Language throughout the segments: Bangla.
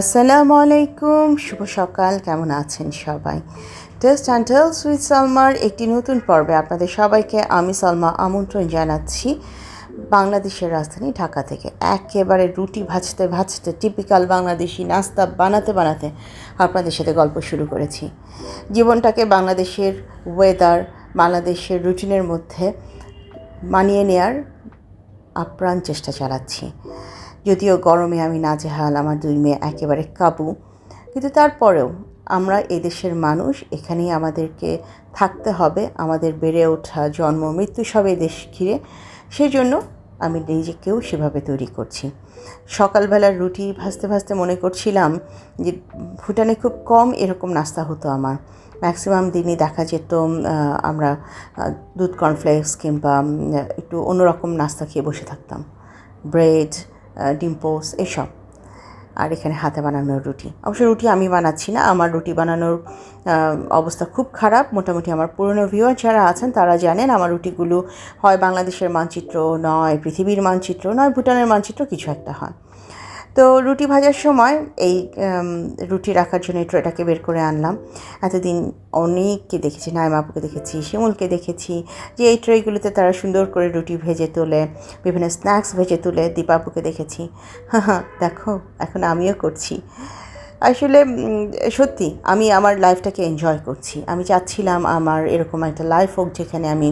আসসালামু আলাইকুম শুভ সকাল, কেমন আছেন সবাই? টেস্ট অ্যান্ড টেলস উইথ সালমার একটি নতুন পর্বে আপনাদের সবাইকে আমি সালমা আমন্ত্রণ জানাচ্ছি বাংলাদেশের রাজধানী ঢাকা থেকে। একেবারে রুটি ভাজতে ভাজতে টিপিক্যাল বাংলাদেশি নাস্তা বানাতে বানাতে আপনাদের সাথে গল্প শুরু করেছি। জীবনটাকে বাংলাদেশের ওয়েদার বাংলাদেশের রুটিনের মধ্যে মানিয়ে নেয়ার আপ্রাণ চেষ্টা চালাচ্ছি। যদিও গরমে আমি নাজেহাল, আমার দুই মেয়ে একেবারে কাবু। কিন্তু তারপরেও আমরা এদেশের মানুষ, এখানেই আমাদেরকে থাকতে হবে, আমাদের বেড়ে ওঠা, জন্ম, মৃত্যু সব দেশ ঘিরে। সেই জন্য আমি নিজেকেও সেভাবে তৈরি করছি। সকালবেলার রুটি ভাজতে ভাজতে মনে করছিলাম যে, ভুটানে খুব কম এরকম নাস্তা হতো আমার। ম্যাক্সিমাম দিনই দেখা যেত আমরা দুধ কর্নফ্লেক্স কিংবা একটু অন্যরকম নাস্তা খেয়ে বসে থাকতাম। ব্রেড ডিম পোস এসব। আর এখানে হাতে বানানোর রুটি। অবশ্য রুটি আমি বানাচ্ছি না, আমার রুটি বানানোর অবস্থা খুব খারাপ। মোটামুটি আমার পুরনো ভিউয়ার যারা আছেন, তারা জানেন আমার রুটিগুলো হয় বাংলাদেশের মানচিত্র নয়, পৃথিবীর মানচিত্র নয়, ভুটানের মানচিত্র কিছু একটা হয়। তো রুটি ভাজার সময় এই রুটি রাখার জন্য ট্রেটাকে বের করে আনলাম। এতদিন অনেককে দেখেছি, নাইমাপুকে দেখেছি, শিমুলকে দেখেছি, যে এই ট্রেগুলোতে তারা সুন্দর করে রুটি ভেজে তোলে, বিভিন্ন স্ন্যাক্স ভেজে তুলে, দীপাপুকে দেখেছি। হ্যাঁ দেখো, এখন আমিও করছি। আসলে সত্যি, আমি আমার লাইফটাকে এনজয় করছি। আমি চাচ্ছিলাম আমার এরকম একটা লাইফ হোক যেখানে আমি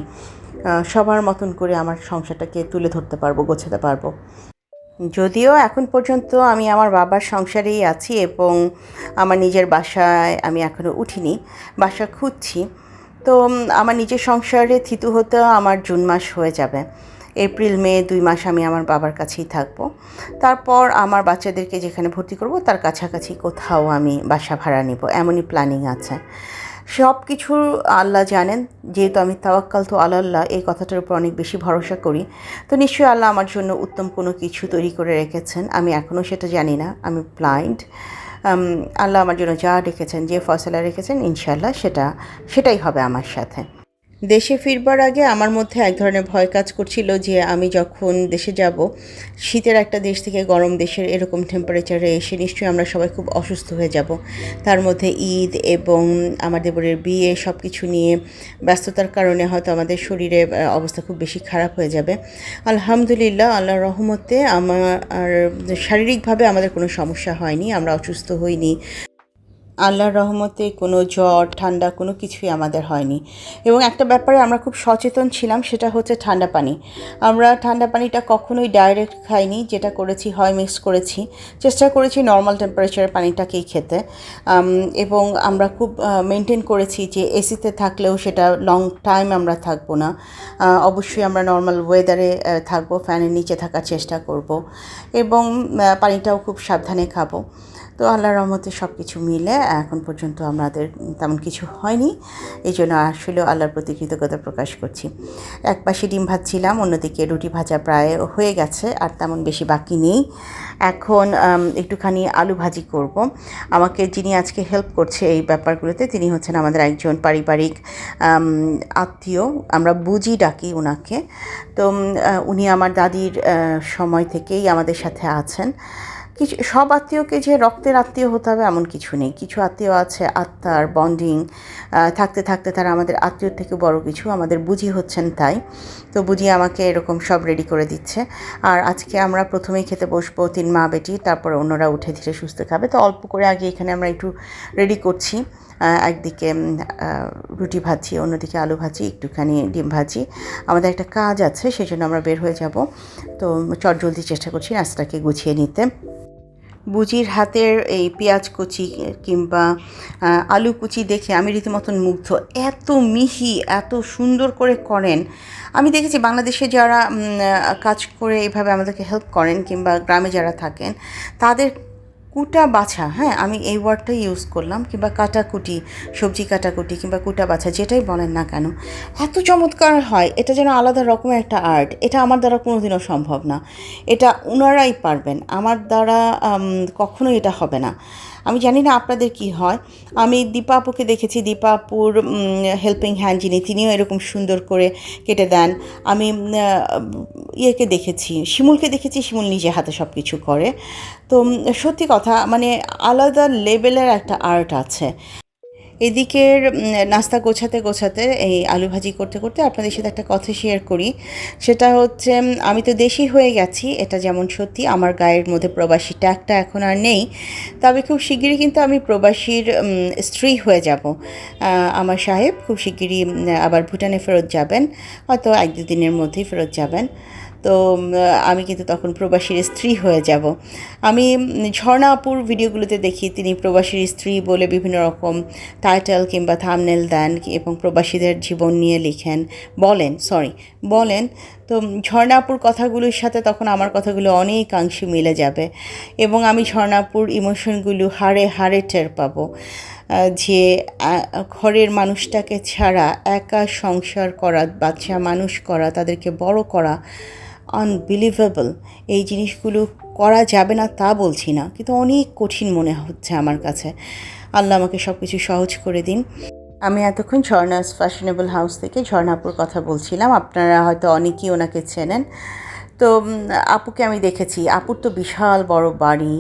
সবার মতন করে আমার সংসারটাকে তুলে ধরতে পারব, গোছাতে পারব। যদিও এখন পর্যন্ত আমি আমার বাবার সংসারেই আছি এবং আমার নিজের বাসায় আমি এখনও উঠিনি, বাসা খুঁজছি। তো আমার নিজের সংসারে থিতু হতে আমার জুন মাস হয়ে যাবে। এপ্রিল, মে দুই মাস আমি আমার বাবার কাছেই থাকব। তারপর আমার বাচ্চাদেরকে যেখানে ভর্তি করব, তার কাছাকাছি কোথাও আমি বাসা ভাড়া নিব। এমনই প্ল্যানিং আছে। সব কিছু আল্লাহ জানেন, যেহেতু আমি তাওয়াক্কাল তো আল্লাহ এই কথাটার উপর অনেক বেশি ভরসা করি। তো নিশ্চয়ই আল্লাহ আমার জন্য উত্তম কোনো কিছু তৈরি করে রেখেছেন। আমি এখনও সেটা জানি না, আমি ব্লাইন্ড আল্লাহ আমার জন্য যা রেখেছেন, যে ফসলা রেখেছেন ইনশাল্লাহ সেটা, সেটাই হবে আমার সাথে। দেশে ফিরবার আগে আমার মধ্যে এক ধরনের ভয় কাজ করছিল যে আমি যখন দেশে যাব, শীতের একটা দেশ থেকে গরম দেশের এরকম টেম্পারেচারে এসে নিশ্চয়ই আমরা সবাই খুব অসুস্থ হয়ে যাব। তার মধ্যে ঈদ এবং আমার দেবরের বিয়ে সব কিছু নিয়ে ব্যস্ততার কারণে হয়তো আমাদের শরীরে অবস্থা খুব বেশি খারাপ হয়ে যাবে। আলহামদুলিল্লাহ, আল্লাহর রহমতে আমার শারীরিকভাবে আমাদের কোনো সমস্যা হয়নি, আমরা অসুস্থ হইনি। আল্লাহর রহমতে কোনো জ্বর, ঠান্ডা কোনো কিছুই আমাদের হয়নি। এবং একটা ব্যাপারে আমরা খুব সচেতন ছিলাম, সেটা হচ্ছে ঠান্ডা পানি। আমরা ঠান্ডা পানিটা কখনোই ডাইরেক্ট খাইনি, যেটা করেছি, হয় মিক্স করেছি। চেষ্টা করেছি নর্মাল টেম্পারেচারের পানিটাকেই খেতে। এবং আমরা খুব মেনটেন করেছি যে এসিতে থাকলেও সেটা লং টাইম আমরা থাকব না। অবশ্যই আমরা নর্মাল ওয়েদারে থাকব ফ্যানের নিচে থাকার চেষ্টা করব। এবং পানিটাও খুব সাবধানে খাব। তো আল্লাহর রহমতে সব কিছু মিলে এখন পর্যন্ত আমাদের তেমন কিছু হয়নি। এই জন্য আসলে আল্লাহর প্রতি কৃতজ্ঞতা প্রকাশ করছি। এক পাশে ডিম ভাজছিলাম, অন্যদিকে রুটি ভাজা প্রায় হয়ে গেছে, আর তেমন বেশি বাকি নেই। এখন একটুখানি আলু ভাজি করব। আমাকে যিনি আজকে হেল্প করছে এই ব্যাপারগুলোতে, তিনি হচ্ছেন আমাদের একজন পারিবারিক আত্মীয়। আমরা বুঝি, ডাকি ওনাকে তো উনি আমার দাদির সময় থেকেই আমাদের সাথে আছেন। কিছু, সব আত্মীয়কে যে রক্তের আত্মীয় হতে হবে এমন কিছু নেই। কিছু আত্মীয় আছে, আত্মার বন্ডিং থাকতে থাকতে তারা আমাদের আত্মীয়র থেকে বড় কিছু, আমাদের বুঝি হচ্ছেন তাই। তো বুঝি আমাকে এরকম সব রেডি করে দিচ্ছে। আর আজকে আমরা প্রথমেই খেতে বসবো তিন মা বেটি, তারপর অন্যরা উঠে ধীরে সুস্থ খাবে। তো অল্প করে আগে এখানে আমরা একটু রেডি করছি। একদিকে রুটি ভাজি, অন্যদিকে আলু ভাজি, একটুখানি ডিম ভাজি। আমাদের একটা কাজ আছে সেই জন্য আমরা বের হয়ে যাব। তো চট জলদি চেষ্টা করছি নাস্তাটাকে গুছিয়ে নিতে। বুজির হাতের এই পেঁয়াজ কুচি কিংবা আলু কুচি দেখে আমি রীতিমতন মুগ্ধ। এত মিহি, এত সুন্দর করে করেন। আমি দেখেছি বাংলাদেশে যারা কাজ করে এভাবে আমাদেরকে হেল্প করেন কিংবা গ্রামে যারা থাকেন, তাদের কুটা বাছা হ্যাঁ আমি এই ওয়ার্ডটাই ইউজ করলাম, কিংবা কাটাকুটি, সবজি কাটাকুটি, কিংবা কুটা বাছা, যেটাই বলেন না কেন, এত চমৎকার হয়, এটা যেন আলাদা রকমের একটা আর্ট এটা আমার দ্বারা কোনোদিনও সম্ভব না। এটা ওনারাই পারবেন, আমার দ্বারা কখনোই এটা হবে না। আমি জানি না আপনাদের কি হয়। আমি দীপা আপুকে দেখেছি, দীপা আপুর হেল্পিং হ্যান্ড যিনি, তিনিও এরকম সুন্দর করে কেটে দেন। আমি ইয়েকে দেখেছি, শিমুলকে দেখেছি, শিমুল নিজে হাতে সব কিছু করে। তো সত্যি কথা মানে আলাদা লেভেলের একটা আর্ট আছে। এদিকের নাস্তা গোছাতে গোছাতে, এই আলু ভাজি করতে করতে আপনাদের সাথে একটা কথা শেয়ার করি। সেটা হচ্ছে আমি তো দেশি হয়ে গেছি, এটা যেমন সত্যি, আমার গায়ের মধ্যে প্রবাসী ট্যাগটা এখন আর নেই। তবে খুব শিগগিরই কিন্তু আমি প্রবাসীর স্ত্রী হয়ে যাব। আমার সাহেব খুব শিগগিরই আবার ভুটানে ফেরত যাবেন, হয়তো এক দু দিনের মধ্যেই ফেরত যাবেন। তো আমি কিন্তু তখন প্রবাসীর স্ত্রী হয়ে যাব। আমি উম, ঝর্ণা আপুর ভিডিওগুলোতে দেখি তিনি প্রবাসীর স্ত্রী বলে বিভিন্ন রকম টাইটেল কিংবা থামনেল দেন এবং প্রবাসীদের জীবন নিয়ে লিখেন। বলেন সরি বলেন তো ঝর্ণাপুর কথাগুলোর সাথে তখন আমার কথাগুলো অনেকাংশে মিলে যাবে এবং আমি ঝর্ণাপুর ইমোশনগুলো হাড়ে হাড়ে টের পাবো যে ঘরের মানুষটাকে ছাড়া একা সংসার করা বাচ্চা মানুষ করা তাদেরকে বড় করা আনবিলিভেবল এই জিনিসগুলো করা যাবে না তা বলছি না, কিন্তু অনেক কঠিন মনে হচ্ছে আমার কাছে। আল্লাহ আমাকে সব কিছু সহজ করে দিন। আমি এতক্ষণ ঝর্ণাস ফ্যাশনেবল হাউস থেকে ঝর্ণাপুর কথা বলছিলাম। আপনারা হয়তো অনেকেই ওনাকে চেনেন। তো আপুকে আমি দেখেছি। আপুর তো বিশাল বড় বাড়ি,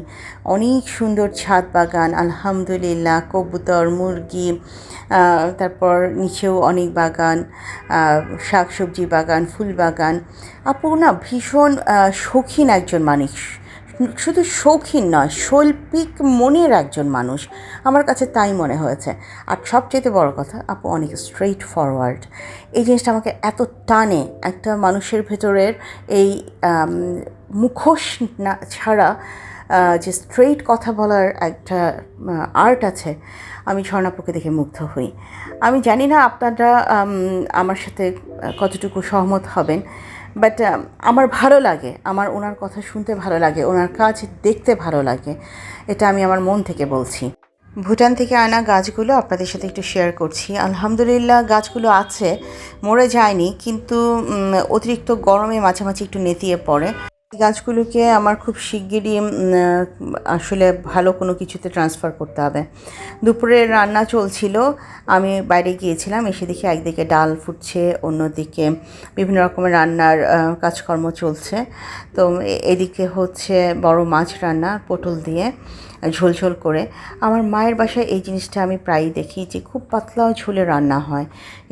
অনেক সুন্দর ছাদ বাগান, আলহামদুলিল্লাহ, কবুতর, মুরগি তারপর নিচেও অনেক বাগান শাকসবজি বাগান, ফুল বাগান। আপু না ভীষণ শৌখিন একজন মানুষ। শুধু শৌখিন নয়, শৈল্পিক মনের একজন মানুষ। আমার কাছে তাই মনে হয়েছে। আর সবচেয়ে বড় কথা, আপু অনেক স্ট্রেইট ফরওয়ার্ড এই জিনিসটা আমাকে এত টানে একটা মানুষের ভেতরের এই মুখোশ না, ছাড়া যে স্ট্রেইট কথা বলার একটা আর্ট আছে, আমি ঝর্ণাপুকে দেখে মুগ্ধ হই। আমি জানি না আপনারা আমার সাথে কতটুকু সহমত হবেন। বাট আমার ভালো লাগে। আমার ওনার কথা শুনতে ভালো লাগে। ওনার কাজ দেখতে ভালো লাগে। এটা আমি আমার মন থেকে বলছি। ভুটান থেকে আনা গাছগুলো আপনাদের সাথে একটু শেয়ার করছি। আলহামদুলিল্লাহ, গাছগুলো আছে। মরে যায়নি, কিন্তু অতিরিক্ত গরমে মাঝামাঝি একটু নেতিয়ে পড়ে। গাছগুলোকে আমার খুব শিগগিরই আসলে ভালো কোনো কিছুতে ট্রান্সফার করতে হবে। দুপুরে রান্না চলছিল, আমি বাইরে গিয়েছিলাম, এসে দেখি একদিকে ডাল ফুটছে, অন্যদিকে বিভিন্ন রকমের রান্নার কাজকর্ম চলছে। তো এদিকে হচ্ছে বড় মাছ রান্না, পটল দিয়ে ঝোলঝোল করে। আমার মায়ের বাসায় এই জিনিসটা আমি প্রায়ই দেখি যে খুব পাতলা ঝোলে রান্না হয়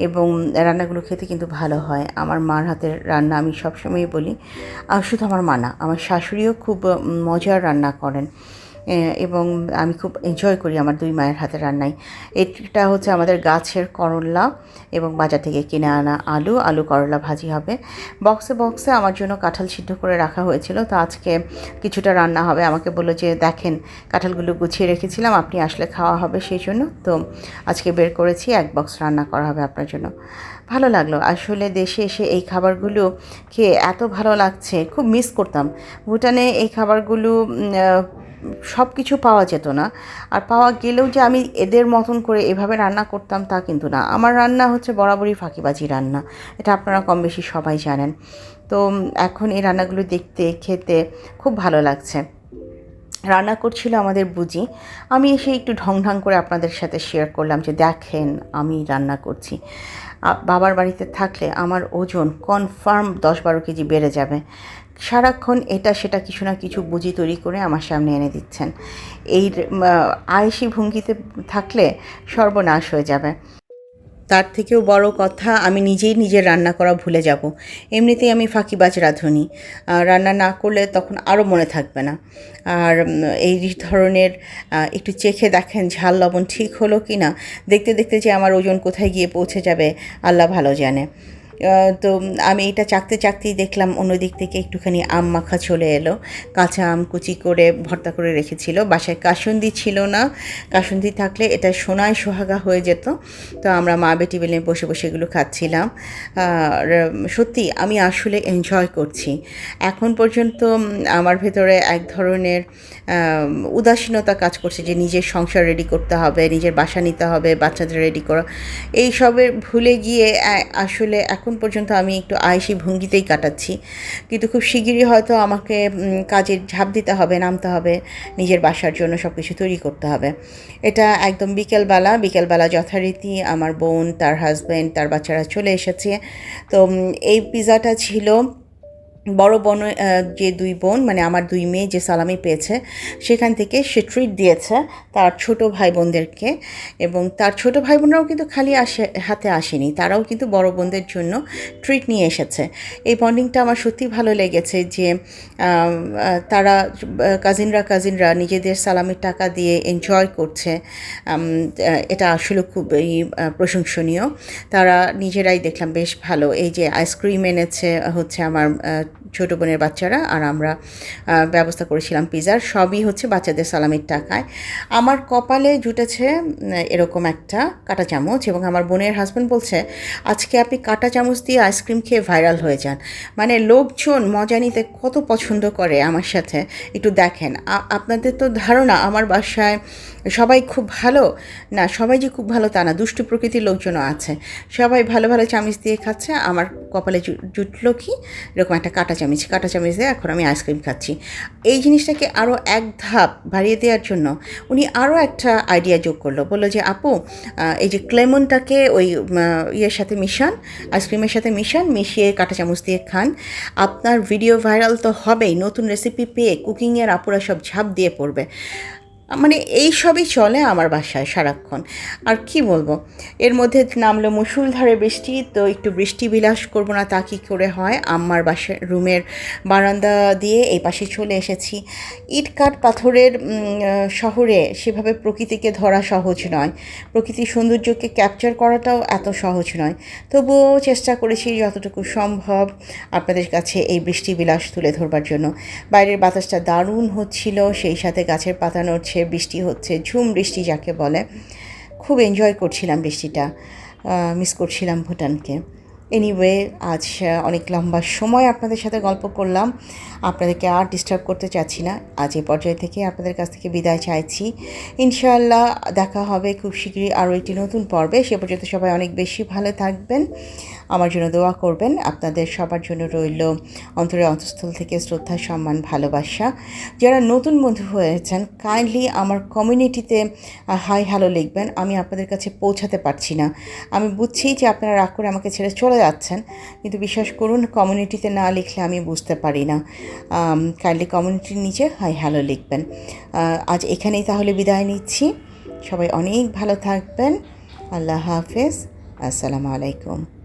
এবং রান্নাগুলো খেতে কিন্তু ভালো হয়। আমার মার হাতের রান্না আমি সবসময়ই বলি শুধু আমার মা না আমার শাশুড়িও খুব মজার রান্না করেন। এবং আমি খুব এনজয় করি আমার দুই মায়ের হাতে রান্নায়। এটা হচ্ছে আমাদের গাছের করলা এবং বাজার থেকে কিনে আনা আলু। আলু করলা ভাজি হবে। বক্সে বক্সে আমার জন্য কাঁঠাল সিদ্ধ করে রাখা হয়েছিল। তো আজকে কিছুটা রান্না হবে। আমাকে বলল যে, দেখেন, কাঁঠালগুলো গুছিয়ে রেখেছিলাম। আপনি আসলে খাওয়া হবে সেই জন্য। তো আজকে বের করেছি। এক বক্স রান্না করা হবে আপনার জন্য। ভালো লাগল। আসলে দেশে এসে এই খাবারগুলো খেয়ে এত ভালো লাগছে, খুব মিস করতাম। ভুটানে এই খাবারগুলো সব কিছু পাওয়া যেত না। আর পাওয়া গেলেও যে আমি এদের মতন করে এভাবে রান্না করতাম তা কিন্তু না। আমার রান্না হচ্ছে বরাবরই ফাঁকিবাজি রান্না। এটা আপনারা কম বেশি সবাই জানেন। তো এখন এই রান্নাগুলো দেখতে, খেতে খুব ভালো লাগছে। রান্না করছিল আমাদের বুঝি। আমি এসে একটু ঢং ঢং করে আপনাদের সাথে শেয়ার করলাম যে, দেখেন, আমি রান্না করছি। বাবার বাড়িতে থাকলে আমার ওজন কনফার্ম দশ বারো কেজি বেড়ে যাবে। সারাক্ষণ এটা সেটা কিছু না কিছু বুঝি তৈরি করে আমার সামনে এনে দিচ্ছেন। এই আয়েসি ভঙ্গিতে থাকলে সর্বনাশ হয়ে যাবে। তার থেকেও বড় কথা, আমি নিজেই নিজের রান্না করা ভুলে যাব। এমনিতেই আমি ফাঁকিবাজ রাঁধুনি। রান্না না করলে তখন আরও মনে থাকবে না। আর এই ধরনের একটু চেখে দেখেন ঝাল লবণ ঠিক হলো কি না দেখতে দেখতে যে আমার ওজন কোথায় গিয়ে পৌঁছে যাবে, আল্লাহ ভালো জানে। তো আমি এটা চাকতে চাকতেই দেখলাম, অন্য দিক থেকে একটুখানি আম মাখা চলে এলো। কাঁচা আম কুচি করে ভর্তা করে রেখেছিল। বাসায় কাসুন্দি ছিল না। কাসুন্দি থাকলে এটা সোনায় সোহাগা হয়ে যেত। তো আমরা মা বেটি মিলে বসে বসে এগুলো খাচ্ছিলাম। আর, সত্যি আমি আসলে এনজয় করছি। এখন পর্যন্ত আমার ভেতরে এক ধরনের উদাসীনতা কাজ করছে যে নিজের সংসার রেডি করতে হবে, নিজের বাসা নিতে হবে, বাচ্চাদের রেডি করা। এইসবের ভুলে গিয়ে আসলে এখন এখন পর্যন্ত আমি একটু আয়েসি ভঙ্গিতেই কাটাচ্ছি। কিন্তু খুব শিগগিরই হয়তো আমাকে কাজের ঝাঁপ দিতে হবে, নামতে হবে, নিজের বাসার জন্য সব কিছু তৈরি করতে হবে। এটা একদম বিকেলবেলা বিকেলবেলা যথারীতি আমার বোন, তার হাজব্যান্ড তার বাচ্চারা চলে এসেছে। তো এই পিজাটা ছিল বড় বোন যে দুই বোন মানে আমার দুই মেয়ে যে সালামি পেয়েছে, সেখান থেকে সে ট্রিট দিয়েছে তার ছোট ভাই বোনদেরকে এবং তার ছোট ভাই বোনরাও কিন্তু খালি আসে, হাতে আসেনি। তারাও কিন্তু বড় বোনদের জন্য ট্রিট নিয়ে এসেছে। এই বন্ডিংটা আমার সত্যি ভালো লেগেছে যে তারা কাজিনরা কাজিনরা নিজেদের সালামির টাকা দিয়ে এনজয় করছে। এটা আসলে খুবই প্রশংসনীয়। তারা নিজেরাই দেখলাম বেশ ভালো। এই যে আইসক্রিম এনেছে, হচ্ছে আমার ছোটো বোনের বাচ্চারা আর আমরা ব্যবস্থা করেছিলাম পিজার। সবই হচ্ছে বাচ্চাদের সালামির টাকায়। আমার কপালে জুটেছে এরকম একটা কাটা চামচ এবং আমার বোনের হাজব্যান্ড বলছে, আজকে আপনি কাটা চামচ দিয়ে আইসক্রিম খেয়ে ভাইরাল হয়ে যান। মানে লোকজন মজা নিতে কত পছন্দ করে আমার সাথে। একটু দেখেন আপনাদের তো ধারণা, আমার বাসায় সবাই খুব ভালো। না, সবাই যে খুব ভালো তা না, দুষ্টু প্রকৃতির লোকজনও আছে। সবাই ভালো ভালো চামিচ দিয়ে খাচ্ছে, আমার কপালে জুটলো কি? এরকম একটা কাঁটা চামিচ কাঁটা চামিচ দিয়ে এখন আমি আইসক্রিম খাচ্ছি। এই জিনিসটাকে আরও এক ধাপ বাড়িয়ে দেওয়ার জন্য উনি আরও একটা আইডিয়া যোগ করল। বলল যে, আপু এই যে ক্লেমনটাকে ওই ইয়ের সাথে মিশান আইসক্রিমের সাথে মিশান, মিশিয়ে কাঁটা চামচ দিয়ে খান। আপনার ভিডিও ভাইরাল তো হবেই, নতুন রেসিপি পেয়ে কুকিংয়ের আপুরা সব ঝাঁপ দিয়ে পড়বে। মানে এই সবই চলে আমার বাসায় সারাক্ষণ। আর কি বলব? এর মধ্যে নামলো মুসুলধারে বৃষ্টি, তো একটু বৃষ্টি বিলাস করব না তা কী করে হয়? আমার বাসার রুমের বারান্দা দিয়ে এই পাশে চলে এসেছি। ইট কাঠ পাথরের শহরে সেভাবে প্রকৃতিকে ধরা সহজ নয়। প্রকৃতির সৌন্দর্যকে ক্যাপচার করাটাও এত সহজ নয়। তবুও চেষ্টা করেছি যতটুকু সম্ভব আপনাদের কাছে এই বৃষ্টি বিলাস তুলে ধরবার জন্য। বাইরের বাতাসটা দারুণ হচ্ছিল, সেই সাথে গাছের পাতা নড়ছে বৃষ্টি হচ্ছে, ঝুম বৃষ্টি যাকে বলে। খুব এনজয় করছিলাম বৃষ্টিটা মিস করছিলাম ভুটানকে। এনিওয়ে আজ অনেক লম্বা সময় আপনাদের সাথে গল্প করলাম। আপনাদেরকে আর ডিস্টার্ব করতে চাচ্ছি না। আজ এই পর্যায় থেকে আপনাদের কাছ থেকে বিদায় চাইছি। ইনশাআল্লাহ দেখা হবে খুব শীঘ্রই আরও একটি নতুন পর্বে। সে পর্যন্ত সবাই অনেক বেশি ভালো থাকবেন। আমার জন্য দোয়া করবেন। আপনাদের সবার জন্য রইল অন্তরের অন্তঃস্থল থেকে শ্রদ্ধা, সম্মান, ভালোবাসা। যারা নতুন বন্ধু হয়েছেন কাইন্ডলি আমার কমিউনিটিতে হাই হ্যালো লিখবেন। আমি আপনাদের কাছে পৌঁছাতে পারছি না। আমি বুঝছি যে আপনারা রাগ করে আমাকে ছেড়ে চলে যাচ্ছেন, কিন্তু বিশ্বাস করুন কমিউনিটিতে না লিখলে আমি বুঝতে পারি না। কাইন্ডলি কমিউনিটির নিচে হাই হ্যালো লিখবেন। আজ এখানেই তাহলে বিদায় নিচ্ছি। সবাই অনেক ভালো থাকবেন। আল্লাহ হাফেজ। আসসালামু আলাইকুম।